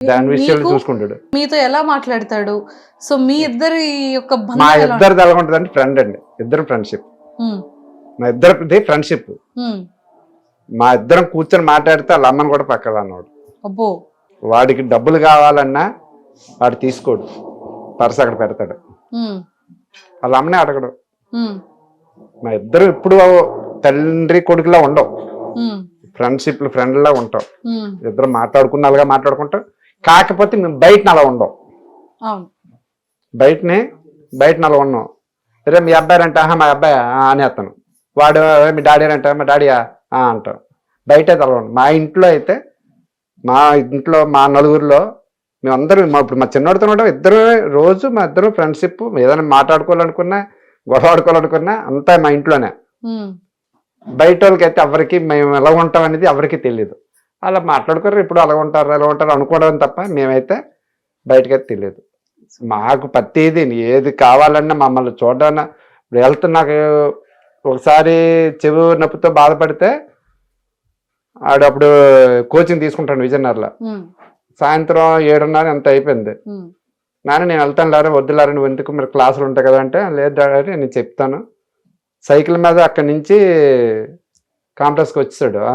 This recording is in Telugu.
దాని విషయాలు చూసుకుంటాడు. మీతో ఎలా మాట్లాడతాడు? సో మీ ఇద్దరి యొక్క మా బంధం ఎలా ఉంటుంది అంటే ఫ్రెండ్ అండి. ఇద్దరు ఫ్రెండ్షిప్ ఉమ్, మా ఇద్దరిది ఫ్రెండ్షిప్ ఉమ్, మా ఇద్దరం కూర్చొని మాట్లాడితే వాళ్ళ అమ్మని కూడా పక్కన అన్నాడు అబ్బో. వాడికి డబ్బులు కావాలన్నా వాడు తీసుకోడు. పర్స్ అక్కడ పెడతాడు. ఉమ్, వాళ్ళ అమ్మనే అడగడు. మా ఇద్దరు ఎప్పుడు తండ్రి కొడుకులా ఉండవు. ఫ్రెండ్షిప్ ఫ్రెండ్లా ఉంటాం. ఇద్దరు మాట్లాడుకున్న అలాగా మాట్లాడుకుంటాం. కాకపోతే మేము బయట అలా ఉండం. అవును. బయటనే బయట అలా ఉన్నాం. రే మీ అబ్బాయి అంటే మా అబ్బాయి అని అతను. వాడు "ఏ, మీ డాడీ అంటే మా డాడీయా ఆ అంటాం. బయట అయితే అలా మా ఇంట్లో అయితే మా ఇంట్లో మా నలుగురిలో మేమందరం మా ఇప్పుడు మా చిన్నోడితో కూడా ఇద్దరు రోజు మా ఇద్దరు ఫ్రెండ్షిప్ ఏదైనా మాట్లాడుకోవాలనుకున్నా గొడవ ఆడుకోవాలనుకున్నా అంతా మా ఇంట్లోనే. బయట వాళ్ళకి అయితే ఎవరికి మేము ఎలా ఉంటాం అనేది ఎవరికి తెలియదు అలా మాట్లాడుకోరు ఇప్పుడు అలా ఉంటారు ఎలా ఉంటారు అనుకోవడం తప్ప మేమైతే బయటకైతే తెలియదు. మాకు ప్రతిదీ ఏది కావాలన్నా మమ్మల్ని ఇప్పుడు హెల్త్ నాకు ఒకసారి చెవి నొప్పితో బాధపడితే ఆడు అప్పుడు కోచింగ్ తీసుకుంటాను విజయనగర్లో. సాయంత్రం ఏడున్నర ఎంత అయిపోయింది. నాన్న నేను వెళ్తాను లారా వద్దులారా నువ్వు ఎందుకు మీరు క్లాసులు ఉంటాయి కదా అంటే లేదు డాడీ నేను చెప్తాను. సైకిల్ మీద అక్కడి నుంచి కాంప్లెక్స్కి వచ్చేసాడు.